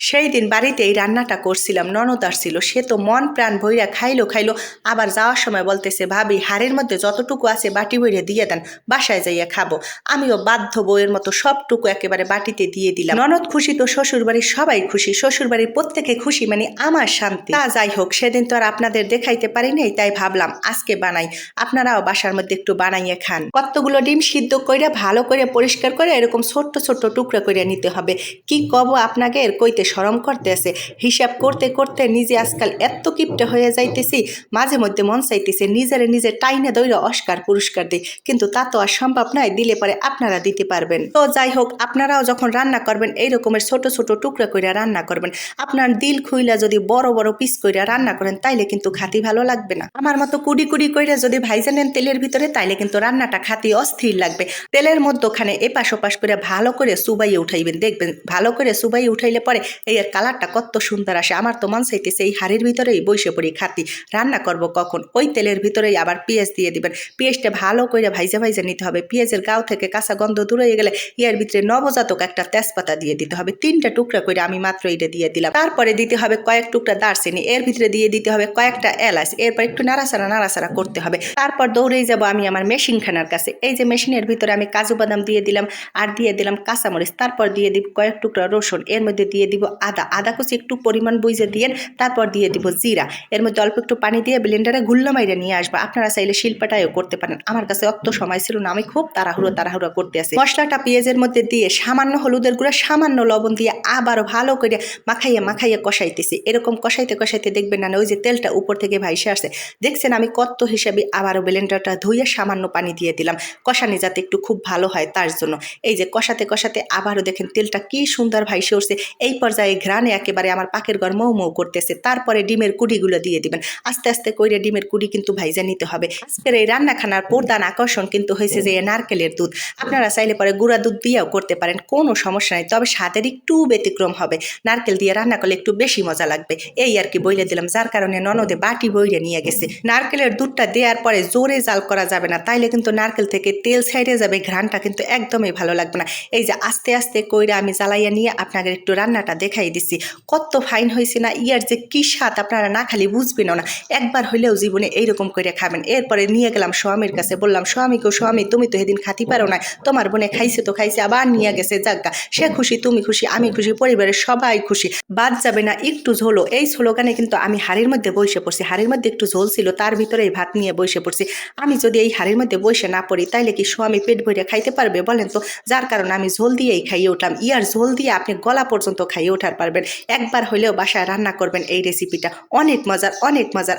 সেই দিন বাড়িতে এই রান্নাটা করছিলাম, ননদ আসছিল, সে তো মন প্রাণ ভইরা খাইলো খাইলো, আবার যাওয়ার সময় বলতেছে, ভাবি, হাড়ের মধ্যে যতটুকু আছে বাটি বইরে দিয়ে দেন, বাসায় যাইয়া খাব। আমিও বাধ্য বইয়ের মতো সবটুকু একেবারে বাটিতে দিয়ে দিলাম। ননদ খুশি তো শ্বশুর বাড়ির সবাই খুশি শ্বশুর বাড়ির প্রত্যেকে খুশি মানে আমার শান্তি। তা যাই হোক, সেদিন তো আর আপনাদের দেখাইতে পারি নাই, তাই ভাবলাম আজকে বানাই। আপনারাও বাসার মধ্যে একটু বানাইয়ে খান। কতগুলো ডিম সিদ্ধ করে ভালো করে পরিষ্কার করে এরকম ছোট্ট ছোট্ট টুকরা করে নিতে হবে। কি কব আপনাকে এর কইতে সরম করতেছে। হিসাব করতে করতে নিজে আজকাল এত কিপটে হয়ে যাইতেছি, মাঝে মধ্যে মন চাইতেছে নিজেরে নিজে টাইনে দইরা অস্কার পুরস্কার দিই, কিন্তু তা তো আর সম্ভব নয়, দিলে পরে আপনারা দিতে পারবেন। তো যাই হোক, আপনারাও যখন রান্না করবেন, এই রকমের ছোট ছোট টুকরা কইরা রান্না করবেন। আপনার দিল খুইলা যদি বড় বড় পিস কইরা রান্না করেন, তাইলে কিন্তু খাতি ভালো লাগবে না। আমার মতো কুড়ি কুড়ি কইরা যদি ভাইজা নেন তেলের ভিতরে, তাইলে কিন্তু রান্নাটা খাতি অস্থির লাগবে। তেলের মধ্যখানে এপাশ ওপাশ করে ভালো করে সুবাইয়ে উঠাইবেন, দেখবেন ভালো করে সুবাইয়ে উঠাইলে পরে এই এর কালারটা কত সুন্দর আসে। আমার তো মন চাইতেছে এই হাড়ির ভিতরেই বসে পড়ি, খাতি। রান্না করব কখন? ওই তেলের ভিতরেই আবার পেঁয়াজ দিয়ে দিবেন। পেঁয়াজটা ভালো করে ভাইজা ভাইজা নিতে হবে। পেঁয়াজের গাও থেকে কাঁচা গন্ধ দূরে হয়ে গেলে ইয়ার ভিতরে নবজাতক একটা তেজপাতা দিয়ে দিতে হবে। তিনটা টুকরা করে আমি মাত্র এটা দিয়ে দিলাম। তারপরে দিতে হবে কয়েক টুকরা দারচিনি। এর ভিতরে দিয়ে দিতে হবে কয়েকটা এলাচ। এরপর একটু নাড়াচাড়া নাড়াচাড়া করতে হবে। তারপর দৌড়েই যাব আমি আমার মেশিন খানার কাছে। এই যে মেশিনের ভিতরে আমি কাজু বাদাম দিয়ে দিলাম আর দিয়ে দিলাম কাঁচামরিচ। তারপর দিয়ে দিব কয়েক টুকরা রসুন। এর মধ্যে দিয়ে দিব আদা আদা কুচি একটু পরিমাণ বুঝে দিয়ে তারপর দিয়ে দিব জিরা। এর মধ্যে অল্প একটু পানি দিয়ে ব্লেন্ডারে গুল্লা মাইরে নিয়ে আসব। আপনারা চাইলে শিল্পাটাও করতে পারেন। আমার কাছে অত সময় ছিল না, আমি খুব তাড়াহুড়ো তাড়াহুড়ো করতে আসি মশলাটা পেঁয়াজের মধ্যে দিয়ে সামান্য হলুদের গুঁড়া, সামান্য লবণ দিয়ে আবারও ভালো করে মাখাইয়া মাখাইয়া কষাইতেছি। এরকম কষাইতে কষাইতে দেখবেন না, ওই যে তেলটা উপর থেকে ভাইসে আসে। দেখছেন আমি কত হিসাবে আবারও ব্লেন্ডারটা ধুইয়ে সামান্য পানি দিয়ে দিলাম। কষানি যাতে একটু খুব ভালো হয় তার জন্য। এই যে কষাতে কষাতে আবারও দেখেন তেলটা কি সুন্দর ভাইসে উঠছে। এই পর্যায়ে ঘ্রাণে একেবারে আমার পাকের ঘর মৌ মৌ করতেছে। তারপরে ডিমের কুড়িগুলো দিয়ে দিবেন। আস্তে আস্তে কইরে ডিমের কুড়ি কিন্তু ভাইজা নিতে হবে। আজকের এই রান্নাখানার প্রধান আকর্ষণ কিন্তু হয়েছে যে নারকেলের দুধ। আপনারা চাইলে পরে গুঁড়া দুধ দিয়েও করতে পারেন, কোনো সমস্যা নেই। তবে স্বাদের একটু ব্যতিক্রম হবে। নারকেল দিয়ে রান্না করলে একটু বেশি মজা লাগবে। এই আর কি বইলে দিলাম, যার কারণে ননদে বাটি বইরে নিয়ে গেছে। নারকেলের দুধটা দেওয়ার পরে জোরে জাল করা যাবে না, তাইলে কিন্তু নারকেল থেকে তেল ছাইড়ে যাবে, ঘ্রাণটা কিন্তু একদমই ভালো লাগবে না। এই যে আস্তে আস্তে কইরা আমি জ্বালাইয়া নিয়ে আপনাদের একটু রান্নাটা দেখাই দিছি। কত ফাইন হয়েছে না, ইয়ার যে কি স্বাদ আপনারা না খালি বুঝবেনও না। একবার হইলেও জীবনে এইরকম করে খাবেন। এরপরে নিয়ে গেলাম স্বামীর কাছে, বললাম স্বামীকে স্বামী, তুমি তো সেদিন খাতি পারো না। তোমার বোনে খাইছে তো খাইছে, আবার নিয়ে গেছে জাগা সে খুশি, তুমি খুশি, আমি খুশি, পরিবারের সবাই খুশি। বাদ যাবে না, একটু ঝোলো। এই স্লোগানে কিন্তু আমি হাড়ির মধ্যে বসে পড়ছি। হাড়ির মধ্যে একটু ঝোল ছিল, তার ভিতরে এই ভাত নিয়ে বসে পড়ছি। আমি যদি এই হাড়ির মধ্যে বসে না পড়ি, তাইলে কি স্বামী পেট ভরে খাইতে পারবে বলেন তো? যার কারণে আমি ঝোল দিয়েই খাইয়ে উঠলাম। ইয়ার ঝোল দিয়ে আপনি গলা পর্যন্ত খাইয়ে ওঠার পারবেন। একবার হলেও বাসায় রান্না করবেন এই রেসিপিটা অনেক মজার অনেক মজার।